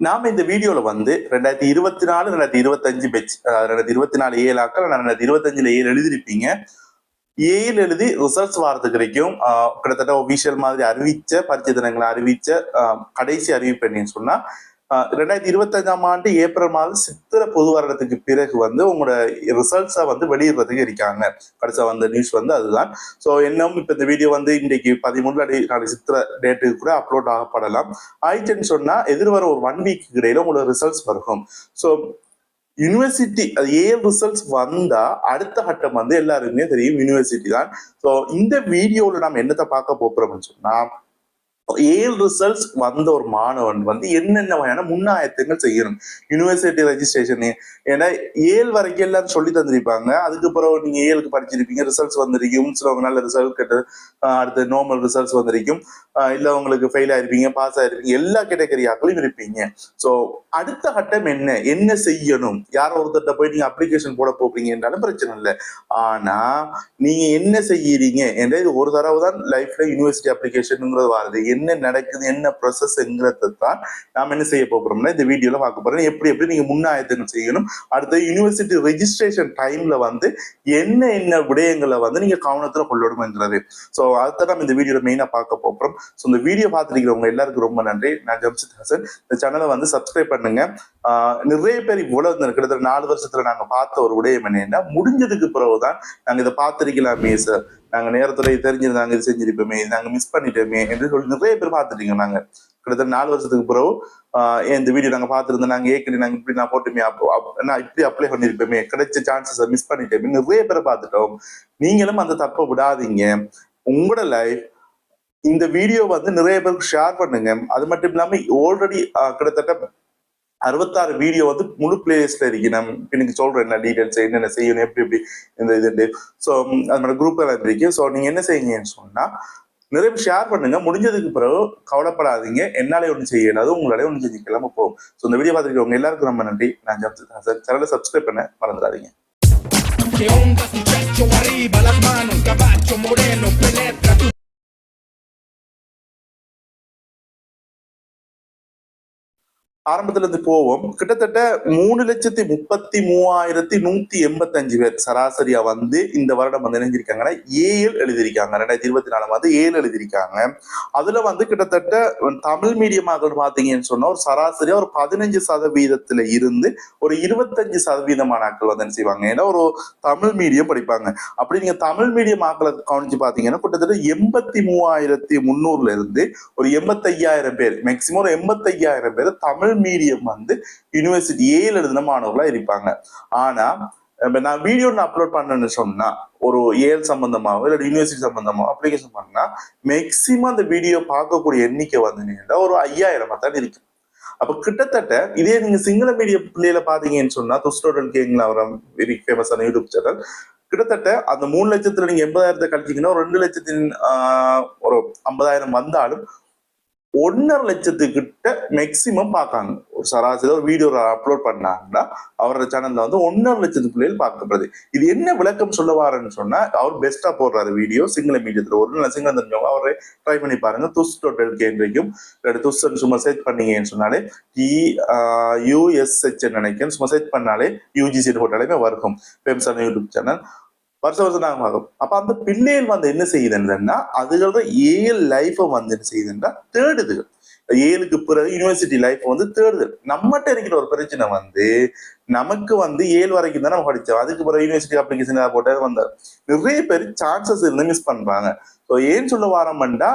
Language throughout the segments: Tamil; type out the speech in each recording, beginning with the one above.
நாம இந்த வீடியோல வந்து ரெண்டாயிரத்தி இருபத்தி நாலு ரெண்டாயிரத்தி இருபத்தஞ்சு பெச் ரெண்டாயிரத்தி இருபத்தி நாலு ஏழு ஆக்கள் ரெண்டாயிரத்தி இருபத்தஞ்சுல ஏழு எழுதிருப்பீங்க ஏழு எழுதி ரிசல்ட்ஸ் வாரத்துக்கு வரைக்கும் ஆஹ், கிட்டத்தட்ட ஒபிஷியல் மாதிரி அறிவிச்ச பரிச்சை தினங்களை அறிவிச்ச ஆஹ், கடைசி அறிவிப்பு என்னன்னு சொன்னா ரெண்டாயிரத்தி இருபத்தஞ்சாம் ஆண்டு ஏப்ரல் மாதம் சித்திரை பொது வருடத்துக்கு பிறகு வந்து உங்களோட ரிசல்ட்ஸை வந்து வெளியிடுறதுக்கு இருக்காங்க கடைசியாக வந்த நியூஸ் வந்து அதுதான். ஸோ இன்னும் இப்போ இந்த வீடியோ வந்து இன்றைக்கு பதிமூணு நாளைக்கு சித்திரை டேட்டுக்கு கூட அப்லோட் ஆகப்படலாம். ஆயிடுச்சுன்னு சொன்னால் எதிர்வர ஒரு ஒன் வீக் இடையில உங்களோட ரிசல்ட்ஸ் வரும் ஸோ யூனிவர்சிட்டி அது ஏஎல் ரிசல்ட்ஸ் வந்தா அடுத்த கட்டம் வந்து எல்லாருக்குமே தெரியும் யூனிவர்சிட்டி தான். ஸோ இந்த வீடியோவில் நம்ம என்னத்தை பார்க்க போகிறோம்னு சொன்னால் ஏழு ரிசல்ட்ஸ் வந்த ஒரு மாணவன் வந்து என்னென்ன வகையான முன்னாயத்தங்கள் செய்யணும்? யூனிவர்சிட்டி ரெஜிஸ்ட்ரேஷன் ஏன்னா ஏழு வரைக்கும் எல்லாரும் சொல்லி தந்திருப்பாங்க. அதுக்கு பிறகு நீங்க ஏழுக்கு படிச்சிருப்பீங்க ரிசல்ட்ஸ் வந்திருக்கும். சிலவங்க நல்ல ரிசல்ட் கேட்டு அடுத்து நார்மல் ரிசல்ட்ஸ் வந்திருக்கும். இல்ல உங்களுக்கு ஃபெயில் ஆயிருப்பீங்க பாஸ் ஆயிருப்பீங்க எல்லா கேட்டகரியாக்களும் இருப்பீங்க. ஸோ அடுத்த கட்டம் என்ன? என்ன செய்யணும்? யாரோ ஒருத்தர்கிட்ட போய் நீங்க அப்ளிகேஷன் போட போறீங்க என்றாலும் பிரச்சனை இல்லை. ஆனா நீங்க என்ன செய்யறீங்க? என்ற இது ஒரு தடவை தான் லைஃப்ல யூனிவர்சிட்டி அப்ளிகேஷனுங்கிறது வருது. என்ன நடக்குது என்ன ப்ரொசஸ்ங்கிறத தான் நாம் என்ன செய்ய போகிறோம்னா இந்த வீடியோவில் பார்க்க போகிறோம் எப்படி எப்படி நீங்கள் முன்னாயத்தங்கள் செய்யணும். அடுத்து யூனிவர்சிட்டி ரெஜிஸ்ட்ரேஷன் டைமில் வந்து என்ன என்ன விடயங்களை வந்து நீங்கள் கவனத்தில் கொள்ளணுங்கிறது ஸோ அதுதான் நம்ம இந்த வீடியோவில் மெயினாக பார்க்க போகிறோம் ஸோ இந்த வீடியோ பார்த்துருக்கிறவங்க எல்லாருக்கும் ரொம்ப நன்றி. நான் ஜம்ஷித் ஹசன். இந்த சேனலை வந்து சப்ஸ்கிரைப் பண்ணுங்க. நிறைய பேர் இவ்வளவு கிட்டத்தட்ட நாலு வருஷத்துல நாங்க பார்த்த ஒரு விடயம் என்னன்னா முடிஞ்சதுக்கு பிறகுதான் நாங்க இதை பார்த்திருக்கலாமே சார் நாங்கள் நேரத்தில் தெரிஞ்சிருந்தாங்க இது செஞ்சிருப்போமே நாங்கள் மிஸ் பண்ணிட்டோமே என்று சொல்லி நிறைய பேர் பார்த்துட்டீங்க நாங்கள் கிட்டத்தட்ட நாலு வருஷத்துக்கு பிறகு ஆஹ் இந்த வீடியோ நாங்கள் பார்த்திருந்தோம் நாங்கள் ஏற்கனவே நாங்கள் இப்படி நான் போட்டுமே அப்போ நான் இப்படி அப்ளை பண்ணியிருப்போமே கிடைச்ச சான்சஸை மிஸ் பண்ணிட்டோமே நிறைய பேரை பார்த்துட்டோம். நீங்களும் அந்த தப்பை விடாதீங்க. உங்களோட லைஃப் இந்த வீடியோ வந்து நிறைய பேருக்கு ஷேர் பண்ணுங்க. அது மட்டும் இல்லாமல் ஆல்ரெடி கிட்டத்தட்ட அறுபத்தாறு வீடியோ வந்து முழு பிளேலிஸ்ட்ல இருக்கு. நான் இப்ப எனக்கு சொல்றேன் என்ன டீடைல்ஸ் என்னென்ன செய்யணும் எப்படி எப்படி இந்த இது ஸோ அதோட குரூப் எல்லாம் இருக்கு. ஸோ நீங்க என்ன செய்யுங்கன்னு சொன்னா நிறைய பேர் ஷேர் பண்ணுங்க. முடிஞ்சதுக்கு பிறகு கவலைப்படாதீங்க. என்னாலே ஒன்று செய்யலாது உங்களாலே ஒன்று செஞ்சுக்கலாம போகும். ஸோ இந்த வீடியோ பார்த்துருக்கவங்க எல்லாருக்கும் ரொம்ப நன்றி. நான் சேனலை சப்ஸ்கிரைப் பண்ண மறந்துடாதீங்க. ¿Qué muchacho? Arriba las manos, moreno, penetra tu ஆரம்பத்துல இருந்து போவோம். கிட்டத்தட்ட மூணு லட்சத்தி முப்பத்தி மூவாயிரத்தி நூத்தி எண்பத்தஞ்சு பேர் சராசரியா வந்து இந்த வருடம் வந்து இணைஞ்சிருக்காங்கன்னா ஏழு எழுதியிருக்காங்க. ரெண்டாயிரத்தி இருபத்தி நாலாம் வந்து ஏழு எழுதியிருக்காங்க. அதுல வந்து கிட்டத்தட்ட தமிழ் மீடியமாக பாத்தீங்கன்னு சொன்னா ஒரு சராசரியா ஒரு பதினஞ்சு சதவீதத்துல இருந்து ஒரு இருபத்தஞ்சு சதவீதமான ஆட்கள் வந்து என்ன செய்வாங்க? ஏன்னா ஒரு தமிழ் மீடியம் படிப்பாங்க. அப்படி நீங்க தமிழ் மீடியம் ஆக்களை கவனிச்சு பாத்தீங்கன்னா கிட்டத்தட்ட எண்பத்தி மூவாயிரத்தி முந்நூறுல இருந்து ஒரு எண்பத்தையாயிரம் பேர் மேக்சிமம் ஒரு எண்பத்தையாயிரம் பேர் தமிழ் மீடியம் வந்து யூனிவர்சிட்டி ஏல எழுதின மாணவர்களா இருப்பாங்க. ஆனா நான் வீடியோ நான் அப்லோட் பண்ணேன்னு சொன்னா ஒரு ஏல் சம்பந்தமாவோ இல்ல யூனிவர்சிட்டி சம்பந்தமாவோ அப்ளிகேஷன் பண்ணா மேக்சிமம் அந்த வீடியோ பார்க்கக்கூடிய எண்ணிக்கை வந்து ஒரு ஐயாயிரமா தான் இருக்கு. அப்ப கிட்டத்தட்ட இதே நீங்க சிங்கள மீடியம் பிள்ளையில பாத்தீங்கன்னு சொன்னா துஸ்டோடல் கேங்ல வர வெரி ஃபேமஸான யூடியூப் சேனல் கிட்டத்தட்ட அந்த மூணு லட்சத்துல நீங்க எண்பதாயிரத்தை கழிச்சீங்கன்னா ஒரு ரெண்டு லட்சத்தின் ஆஹ், ஒரு ஐம்பதாயிரம் வந்தாலும் ஒன்னரை லட்சத்துக்கிட்ட மேக்சிமம் பார்க்காங்க. ஒரு சராசரி ஒரு வீடியோ அப்லோட் பண்ணாங்கன்னா அவரோட சேனல்ல வந்து ஒன்னரை லட்சத்து பிள்ளைகள் பார்க்கப்படுது. இது என்ன விளக்கம் சொல்ல வாரன்னு சொன்னா அவர் பெஸ்டா போடுறாரு வீடியோ சிங்கள மீடியத்துல ஒரு நல்ல சிங்களம் தெரிஞ்சவங்க அவரை ட்ரை பண்ணி பாருங்க. துஸ் டோட்டல் கேன்றைக்கும் இல்லாட்டி துஸ்ன்னு சும்மா சர்ச் பண்ணீங்கன்னு சொன்னாலே டி யூஎஸ்ஹெச் நினைக்கிறேன் சும்மா சர்ச் பண்ணாலே யூஜிசி போட்டாலுமே வரும் ஃபேமஸான யூடியூப் சேனல் வருஷம் வருஷம் நாங்க பார்க்கும் அப்ப அந்த பிள்ளைகள் வந்து என்ன செய்யுதுன்னா அதுகளோட ஏழு லைஃப்பை வந்து என்ன செய்யுதுன்னா தேடுது ஏழுக்கு பிறகு யூனிவர்சிட்டி லைஃப் வந்து தேடுது நம்மகிட்ட இருக்கிற ஒரு பிரச்சனை வந்து நமக்கு வந்து ஏழு வரைக்கும் தான் நம்ம படித்தோம் அதுக்கு பிறகு யூனிவர்சிட்டி அப்ளிகேஷன் போட்டு வந்தார். நிறைய பேர் சான்சஸ் இருந்து மிஸ் பண்றாங்க. ஸோ ஏன் சொல்ல வாரம்டா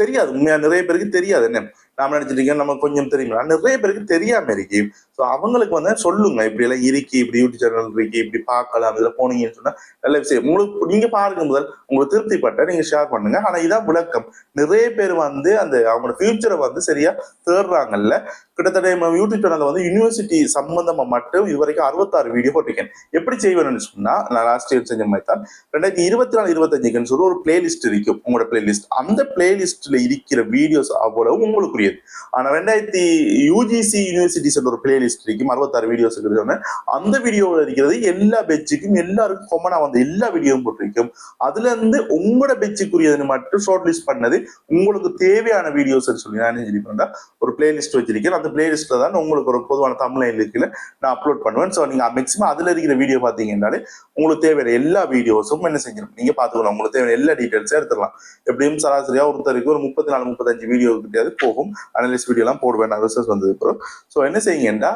தெரியாது. உண்மையா நிறைய பேருக்கு தெரியாது. என்ன? நாம நினைச்சிட்டு நம்ம கொஞ்சம் தெரியுங்களா? நிறைய பேருக்கு தெரியாம இருக்கு. ஸோ அவங்களுக்கு வந்து சொல்லுங்க. இப்படி எல்லாம் இருக்கு இப்படி யூடியூப் சேனல் இருக்கு இப்படி பார்க்கலாம் இதுல போனீங்கன்னு சொன்னா நல்ல விஷயம். உங்களுக்கு நீங்க பாருங்க முதல். உங்களுக்கு திருப்திப்பட்ட நீங்க ஷேர் பண்ணுங்க. ஆனா இதான் விளக்கம். நிறைய பேர் வந்து அந்த அவங்களோட ஃபியூச்சரை வந்து சரியா தேடுறாங்கல்ல. கிட்டத்தட்ட நம்ம யூடியூப் சேனல்ல வந்து யூனிவர்சிட்டி சம்பந்தமா மட்டும் இது வரைக்கும் அறுபத்தாறு வீடியோ போட்டிருக்கேன். எப்படி செய்வேன்னு சொன்னா நான் லாஸ்ட் இயர் செஞ்ச மாதிரி தான். ரெண்டாயிரத்தி இருபத்தி நாலு இருபத்தஞ்சுக்குன்னு சொல்லி ஒரு பிளேலிஸ்ட் இருக்கும் உங்களோட பிளேலிஸ்ட் அந்த பிளேலிஸ்ட்ல இருக்கிற வீடியோஸ் அவ்வளவு உங்களுக்குரியது. ஆனா ரெண்டாயிரத்தி யூஜிசி யூனிவர்சிட்டிஸ் ஒரு பிளேலிஸ்ட் இருக்கும் அறுபத்தாறு வீடியோஸ் இருக்கிறது அந்த வீடியோவில் இருக்கிறது எல்லா பெச்சுக்கும் எல்லாருக்கும் கொமனா வந்த எல்லா வீடியோவும் போட்டிருக்கும். அதுல இருந்து உங்களோட பெச்சுக்குரியதுன்னு மட்டும் ஷார்ட் லிஸ்ட் பண்ணது உங்களுக்கு தேவையான வீடியோஸ் சொல்லி நான் என்ன பண்ணா ஒரு பிளேலிஸ்ட் வச்சிருக்கேன். அந்த பிளேலிஸ்ட்டில் தான் உங்களுக்கு ஒரு பொதுவான தமிழ் இருக்குல்ல நான் அப்லோட் பண்ணுவேன். ஸோ நீங்கள் மேக்ஸிமம் அதில் இருக்கிற வீடியோ பார்த்தீங்கன்னாலே உங்களுக்கு தேவையான எல்லா வீடியோஸும் என்ன செஞ்சிடும் நீங்க பார்த்துக்கலாம் உங்களுக்கு தேவையான எல்லா டீட்டெயில்ஸும் எடுத்துடலாம் எப்படியும் சராசரியா ஒருத்தருக்கு ஒரு முப்பத்தி நாலு முப்பத்தஞ்சு வீடியோ கிட்டயாவது போகும். அனலிஸ்ட் வீடியோலாம் போடுவேன். நான் ரிசர்ச் வந்தது அப்புறம். ஸோ என்ன செய்யுங்கன்னா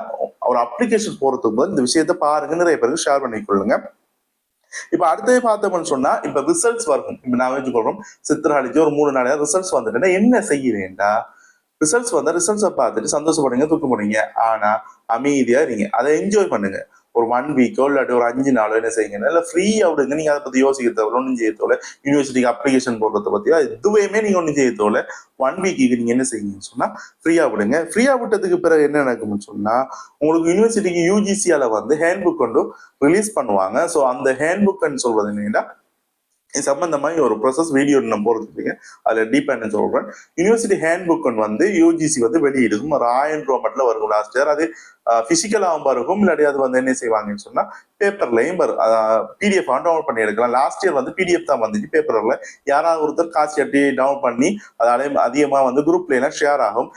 ஒரு அப்ளிகேஷன் போகிறதுக்கு போது இந்த விஷயத்தை பாருங்க. நிறைய பேருக்கு ஷேர் பண்ணிக்கொள்ளுங்க இப்ப அடுத்தது பார்த்தோம்னு சொன்னா இப்ப ரிசல்ட்ஸ் வரும் இப்ப நான் வச்சுக்கொள்றோம். சித்திராளிக்கு ஒரு மூணு நாளையா ரிசல்ட்ஸ் வந்துட்டேன்னா என்ன செய்யறேன்டா ரிசல்ட்ஸ் வந்தால் ரிசல்ட்ஸை பார்த்துட்டு சந்தோஷப்படுங்க தூக்க போறீங்க ஆனால் அமைதியாக இருங்க. அதை என்ஜாய் பண்ணுங்க. ஒரு ஒன் வீக்கோ இல்லாட்டி ஒரு அஞ்சு நாளோ என்ன செய்யுங்க இல்லை ஃப்ரீயாக விடுங்க. நீங்கள் அதை பற்றி யோசிக்க ஒன்றும் செய்ய யூனிவர்சிட்டிக்கு அப்ளிகேஷன் போடுறத பற்றியோ எதுவுமே நீங்கள் ஒன்றும் செய்ய ஒன் வீக்கு நீங்கள் என்ன செய்யுங்கன்னு சொன்னால் ஃப்ரீயாக விடுங்க. ஃப்ரீயாக விட்டதுக்கு பிறகு என்ன நடக்கும்னு சொன்னால் உங்களுக்கு யூனிவர்சிட்டிக்கு யூஜிசியால் வந்து ஹேண்ட் புக் கொண்டு ரிலீஸ் பண்ணுவாங்க. ஸோ அந்த ஹேண்ட் புக்குன்னு சொல்வது என்னன்னா இது சம்பந்தமாக ஒரு ப்ரொசஸ் வீடியோ நான் போகிறதுக்கு அதில் டீப்பா என்ன சொல்றேன் யூனிவர்சிட்டி ஹேண்ட் புக் வந்து யூஜிசி வந்து வெளியிடும் ஒரு ஆயிரம் ரூபா மட்டும் வரும் லாஸ்ட் இயர் அது பிசிக்கலாகவும் இருக்கும் இல்லாட்டி அது வந்து என்ன செய்வாங்கன்னு சொன்னா பேப்பர்லையும் வரும். பிடிஎஃப் டவுன்லோட் பண்ணி எடுக்கலாம். லாஸ்ட் இயர் வந்து பிடிஎஃப் தான் வந்துச்சு பேப்பர்ல யாராவது ஒருத்தர் காசு கட்டி டவுன்லோட் பண்ணி அதே அதிகமாக வந்து குரூப்ல எல்லாம் ஷேர் ஆகும்.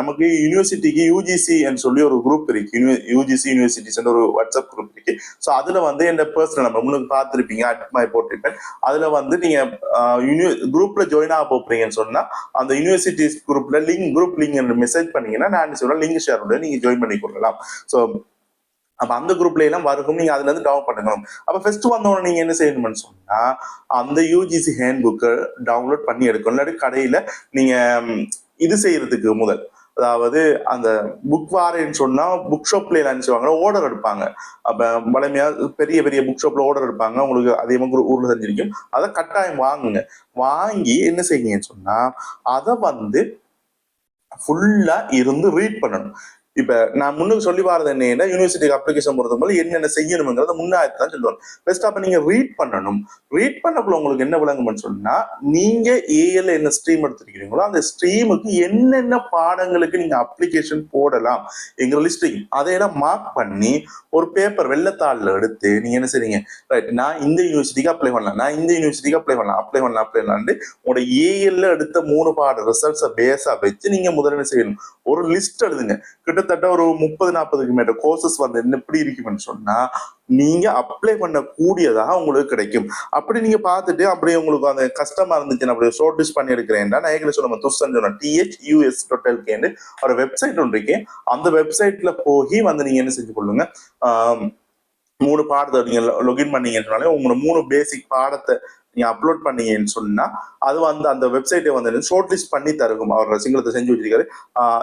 நமக்கு யூனிவர்சிட்டிக்கு யூஜிசி சொல்லி ஒரு குரூப் இருக்கு. யூஜிசி யூனிவர்சிட்டிஸ் ஒரு வாட்ஸ்அப் குரூப் இருக்கு. ஸோ அதுல வந்து என்ன பர்சனல் நம்ம முன்னுக்கு பார்த்துருப்பீங்க அட்மாய் போட்டிருப்பேன் அதுல வந்து நீங்க குரூப்ல ஜாயின் ஆக போறீங்கன்னு சொன்னா அந்த யூனிவர்சிட்டிஸ் குரூப்ல லிங்க் குரூப் லிங்க் மெசேஜ் பண்ணீங்கன்னா நான் என்ன சொல்றேன் லிங்க் ஷேர் பண்ணி நீங்க ஜாயின் பண்ணி கொள்ளலாம் ஸோ அப்ப அந்த குரூப்ல எல்லாம் வரும் நீங்க அதுல இருந்து டவுன் பண்ணணும் அப்ப ஃபர்ஸ்ட் வந்தவொடனே நீங்க என்ன செய்யணும்னு சொன்னா அந்த யூஜிசி ஹேண்ட் புக்கை டவுன்லோட் பண்ணி எடுக்கணும். இல்லாட்டி கடையில நீங்க இது செய்யறதுக்கு முதல். அதாவது அந்த புக் வாரேன்னு சொன்னா புக் ஷாப்ல என்ன செய்வாங்க எடுப்பாங்க. அப்ப வளமையா பெரிய பெரிய புக் ஷாப்ல ஓர்டர் எடுப்பாங்க. உங்களுக்கு அதிகமாக ஊர்ல தெரிஞ்சிருக்கும். அதை கட்டாயம் வாங்குங்க. வாங்கி என்ன செய்யுங்கன்னு சொன்னா அதை வந்து ஃபுல்லா இருந்து ரீட் பண்ணணும். இப்ப நான் முன்னுக்கு சொல்லி வரது என்ன யூனிவர்சிட்டிக்கு அப்ளிகேஷன் போறது போது என்னென்ன செய்யணுங்கிறத முன்னாடி தான் சொல்லுவாங்க. பெஸ்ட் அப்ப நீங்க ரீட் பண்ணணும். ரீட் பண்ணக்குள்ள உங்களுக்கு என்ன விளங்கும்னு சொன்னா நீங்க ஏஎல் என்ன ஸ்ட்ரீம் எடுத்திருக்கிறீங்களோ அந்த ஸ்ட்ரீமுக்கு என்னென்ன பாடங்களுக்கு நீங்க அப்ளிகேஷன் போடலாம் எங்க லிஸ்டிங் அதையெல்லாம் மார்க் பண்ணி ஒரு பேப்பர் வெள்ளத்தாளில் எடுத்து நீங்க என்ன செய்றீங்க? ரைட் நான் இந்த யூனிவர்சிட்டிக்கு அப்ளை பண்ணலாம். நான் இந்த யூனிவர்சிட்டிக்கு அப்ளை பண்ணலாம். அப்ளை பண்ணலாம் அப்ளை பண்ணலான்ட்டு உங்களோட ஏஎல்ல எடுத்த மூணு பாட ரிசல்ட்ஸை பேஸா வச்சு நீங்க முதல்ல என்ன செய்யணும்? ஒரு லிஸ்ட் எழுதுங்க. கிட்டத்தட்ட ஒரு முப்பது நாற்பதுக்கு மேல கோர்சஸ் வந்து என்ன எப்படி இருக்குன்னு சொன்னா நீங்க அப்ளை பண்ண உங்களுக்கு கிடைக்கும். அப்படி நீங்க பார்த்துட்டு அப்படியே உங்களுக்கு அந்த கஷ்டமா இருந்துச்சுன்னா அப்படி ஷோர்ட் லிஸ்ட் பண்ணி எடுக்கிறேன்டா நான் ஏற்கனவே சொல்லுங்க துஷன் சொன்னேன் டிஹெச் யூஎஸ் டோட்டல் கேன்னு ஒரு வெப்சைட் ஒன்று இருக்கேன் அந்த வெப்சைட்ல போய் வந்து நீங்க என்ன செஞ்சு கொள்ளுங்க மூணு பாடத்தை நீங்க லொகின் பண்ணீங்கன்னாலே உங்களோட மூணு பேசிக் பாடத்தை நீங்கள் அப்லோட் பண்ணீங்கன்னு சொன்னா அது வந்து அந்த வெப்சைட்டை வந்து ஷார்ட் லிஸ்ட் பண்ணி தருக்கும் அவர் சிங்களத்தை செஞ்சு வச்சிருக்காரு.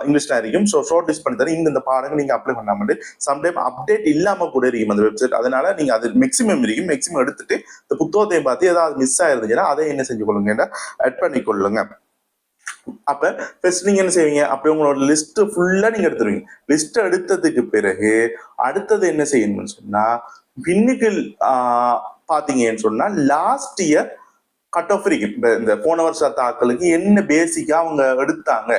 இங்கிலீஷ் இங்கிலீஷ்ல இருக்கும் ஸோ ஷார்ட் லிஸ்ட் பண்ணி தரும் இந்த இந்த பாடங்கள் நீங்க அப்ளை பண்ணாமட்டு சம்டைம் அப்டேட் இல்லாம கூட இருக்கும் அந்த வெப்சைட் அதனால நீங்க அது மேக்ஸிமம் இருக்கும். மேக்ஸிமம் எடுத்துட்டு இந்த புத்தகத்தையும் பார்த்து ஏதாவது மிஸ் ஆயிருந்துச்சுன்னா அதை என்ன செஞ்சு கொள்ளுங்க ஆட் பண்ணி கொள்ளுங்க. அப்ப ஃபர்ஸ்ட் நீங்க என்ன செய்வீங்க? அப்படி உங்களோட லிஸ்ட் ஃபுல்லா நீங்க எடுத்துருவீங்க. லிஸ்ட் எடுத்ததுக்கு பிறகு அடுத்தது என்ன செய்யணும்னு சொன்னா பின்னுக்கு பார்த்தீங்கன்னு பாத்தீங்கன்னு சொன்னா லாஸ்ட் இயர் கட் ஆஃப் இருக்கு. இந்த போன வருஷ தாக்களுக்கு என்ன பேசிக்கா அவங்க எடுத்தாங்க.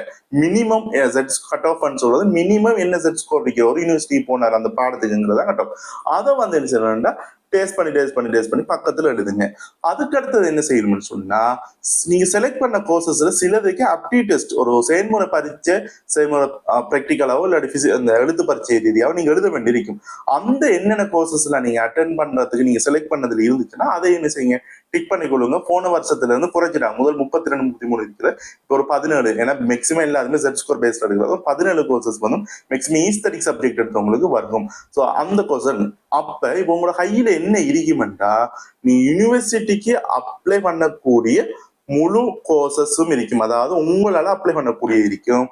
மினிமம் செட் கட் ஆஃப் சொல்றது மினிமம் என்ன செட் ஸ்கோர் இருக்கிற ஒரு யூனிவர்சிட்டி போனார் அந்த பாடத்துக்குங்கிறதா கட் ஆஃப் அதை வந்து என்ன சொல்லணும்னா டேஸ்ட் பண்ணி டேஸ்ட் பண்ணி டேஸ்ட் பண்ணி பக்கத்துல எழுதுங்க. அதுக்கு அடுத்தது என்ன செய்யணும்னு சொன்னா நீங்க செலக்ட் பண்ண கோர்சஸ்ல சிலதுக்கு அப்டி டெஸ்ட் ஒரு செயல்முறை பரீட்சை செயல்முறை ப்ராக்டிக்கலாவோ இல்லாட்டி physi- அந்த எழுத்து பரீட்சை ரீதியாவோ நீங்க எழுத வேண்டியிருக்கும். அந்த என்னென்ன கோர்சஸ்ல நீங்க அட்டன் பண்றதுக்கு நீங்க செலக்ட் பண்ணதுல இருந்துச்சுன்னா அதை என்ன செய்யுங்க? டிக் பண்ணி கொள்ளுங்க போன வருஷத்துல இருந்து குறைச்சிட்டாங்க. முதல் முப்பத்தி ரெண்டு முப்பத்தி மூணு இருக்கிற இப்போ ஒரு பதினேழு. ஏன்னா மேக்ஸிமம் எல்லாருமே செட் ஸ்கோர் பேஸ்ட் எடுக்கிறதும் பதினேழு கோர்சஸ் வந்து மேக்ஸிமம் ஈஸ்தடிக் சப்ஜெக்ட் எடுத்தவங்களுக்கு வரும் ஸோ அந்த கொஸ்டன் அப்ப இப்போ உங்களோட கையில என்ன இருக்குமெண்டா நீ யூனிவர்சிட்டிக்கு அப்ளை பண்ணக்கூடிய முழு கோர்சஸும் இருக்கும். அதாவது உங்களால அப்ளை பண்ணக்கூடிய இருக்கும்.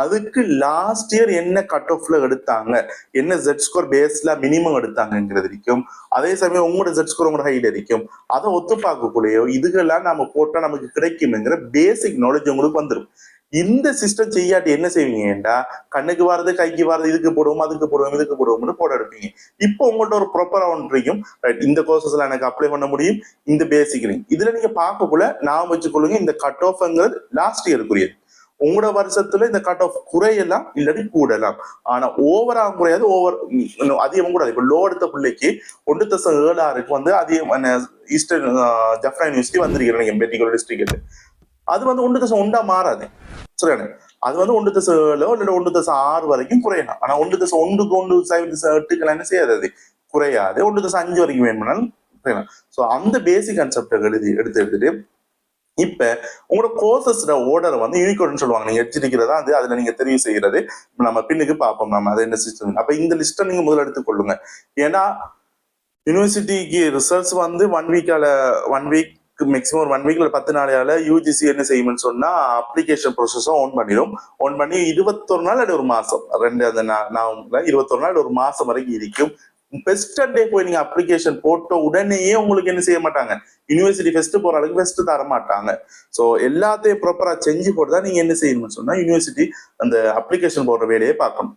அதுக்கு லாஸ்ட் இயர் என்ன கட் ஆஃப்ல எடுத்தாங்க? என்ன ஜெட் ஸ்கோர் பேஸ்ல மினிமம் எடுத்தாங்கங்கிறது இருக்கும். அதே சமயம் உங்களோட ஜெட் ஸ்கோர் உங்களோட ஹைட் இருக்கும். அதை ஒத்து பார்க்கக்கூடிய இதுகெல்லாம் நம்ம போட்டா நமக்கு கிடைக்கும்ங்கிற பேசிக் நாலேஜ் உங்களுக்கு வந்துடும் இந்த சிஸ்டம் செய்யாட்டி என்ன செய்வீங்கடா கண்ணுக்கு வர்றது கைக்கு வர்றது இதுக்கு போடுவோம் அதுக்கு போடுவோம் இதுக்கு போடுவோம்னு போட எடுப்பீங்க. இப்போ உங்கள்கிட்ட ஒரு ப்ராப்பரா ஒன்றையும் ரைட் இந்த கோர்சஸ்ல எனக்கு அப்ளை பண்ண முடியும். இந்த பேசிக் இதுல நீங்க பார்க்கக்குள்ள நான் வச்சுக்கொள்ளுங்க இந்த கட் ஆஃப்ங்கிறது லாஸ்ட் இயருக்குரியது உங்களோட வருஷத்துல இந்த கட் ஆஃப் குறையலாம் இல்லாட்டி கூடலாம். ஆனா ஓவரா குறையாது ஓவர் அதிகம் கூடாது. இப்ப லோ எடுத்த பிள்ளைக்கு ஒன்று தசம் ஏழு ஆறுக்கு வந்து அதிகம் ஈஸ்டர்ன் ஜஃப்ரா யூனிவர்சிட்டி வந்திருக்கிறேன் மெடிக்கல் டிஸ்ட்ரிக்ட் அது வந்து ஒன்று தசம் உண்டா மாறாது. சரியான அது வந்து ஒன்று தசம் இல்லை ஒன்று தசம் ஆறு வரைக்கும் குறையலாம். ஆனா ஒன்று தசம் ஒன்றுக்கு ஒன்று சைவ தசம் எட்டுக்கெல்லாம் என்ன செய்யாது அது? குறையாது. ஒன்று தசம் அஞ்சு வரைக்கும் வேணும்னாலும் குறையலாம். ஸோ அந்த பேசிக் கான்செப்டை எழுதி எடுத்து எடுத்துட்டு இப்ப உங்களோட கோர்சஸ்ட ஓர்டர் வந்து யூனிகோட்னு சொல்லுவாங்க. நீங்க எச்சரிக்கிறதா அது அதுல நீங்க தெரிவு செய்யறது. நம்ம பின்னுக்கு பார்ப்போம். நம்ம அது என்ன சிஸ்டம் அப்ப இந்த லிஸ்ட்டை நீங்க முதல்ல எடுத்துக்கொள்ளுங்க ஏன்னா யூனிவர்சிட்டிக்கு ரிசல்ட்ஸ் வந்து ஒன் வீக்கால ஒன் வீக் மேக்ஸிமம் ஒரு ஒன் வீக்ல பத்து நாளையால யூஜிசி என்ன செய்யும்னு சொன்னா அப்ளிகேஷன் ப்ரோசஸும் ஆன் பண்ணிடும் ஆன் பண்ணி இருபத்தொரு நாள் அது ஒரு மாசம். ரெண்டு அந்த நான் இருபத்தொரு நாள் ஒரு மாசம் வரைக்கும் இருக்கும். ஃபெஸ்ட் டே போய் நீங்க அப்ளிகேஷன் போட்ட உடனேயே உங்களுக்கு என்ன செய்ய மாட்டாங்க. யூனிவர்சிட்டி ஃபெஸ்ட் போற அளவுக்கு ஃபெஸ்ட் தர மாட்டாங்க. ஸோ எல்லாத்தையும் ப்ராப்பரா செஞ்சு போட்டு தான் நீங்க என்ன செய்யணும்னு சொன்னா யூனிவர்சிட்டி அந்த அப்ளிகேஷன் போடுற வேலையை பார்க்கணும்.